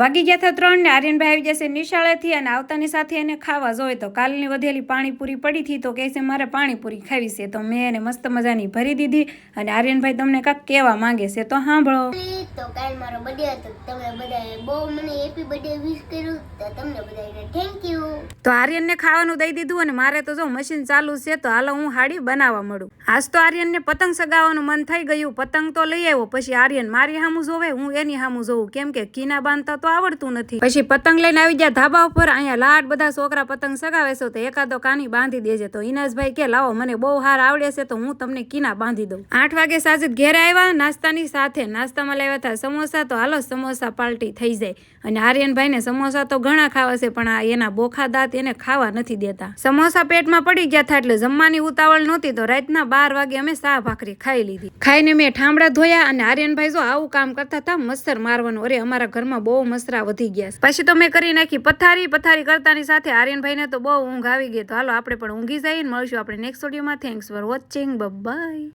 વાગી ગયા હતા ત્રણ ને આર્યનભાઈ આવી જશે નિશાળેથી અને આવતાની સાથે એને ખાવા જોઈએ. તો કાલની વધેલી પાણીપુરી પડી હતી તો કહે છે મારે પાણીપુરી ખાવી છે. તો મેં એને મસ્ત મજાની ભરી દીધી અને આર્યનભાઈ તમને કાંઈક કહેવા માંગે છે તો સાંભળો. તો કાલ મારો બર્થડે હતો તમે બધાએ બહુ મને હેપી બર્થડે વિશ કર્યું તો તમને બધાને થેન્ક યુ તો આર્યનને ખાવાનું દઈ દીધું અને મારે તો જો મશીન ચાલુ છે તો હાલો હું હાડી બનાવવા મળું. આજ તો આર્યનને પતંગ સગાવવાનું મન થઈ ગયું. પતંગ તો લઈ આવ્યો પછી આર્યન મારી સામું જોવે હું એની સામું જોઉં. કેમ કે કીના બાંધતા તો આવડતું નથી. પછી પતંગ લઈને આવી ગયા ધાબા ઉપર, અહીંયા લાટ બધા છોકરા પતંગ સગાવે છે, તો એકાદો કાની બાંધી દેજે. તો ઇનાસભાઈ કે, લાવો, મને બહુ હાર આવડે છે, તો હું તમને કીના બાંધી દઉં. આઠ વાગે સાજિદ ઘેરે આવ્યા, નાસ્તાની સાથે. નાસ્તામાં લાવ્યા હતા સમોસા, તો હાલો સમોસા પાર્ટી થઈ જાય. અને આર્યનભાઈને સમોસા તો ઘણા ખાવા છે, પણ આ એના બોખા દાંત એને ખાવા નથી દેતા. સમોસા પેટમાં પડી ગયા હતા એટલે જમવાની ઉતાવળ નહોતી, તો રાતના બાર વાગે અમે સા ભાખરી ખાઈ લીધી. ખાઈને મેં ઠામડા ધોયા અને આર્યનભાઈ જો આવું કામ કરતા હતા, મચ્છર મારવાનું. અરે, અમારા ઘરમાં બહુ મચ્છરા વધી ગયા છે. પછી તો મેં કરી નાખી પથારી પથારી કરતાની સાથે આર્યનભાઈને તો બહુ ઊંઘ આવી ગઈ. તો હાલો, આપણે પણ ઊંઘી જઈએ ને મળશું આપણે નેક્સ્ટ ઓડિયોમાં થેન્ક્સ ફોર વોચિંગ બાય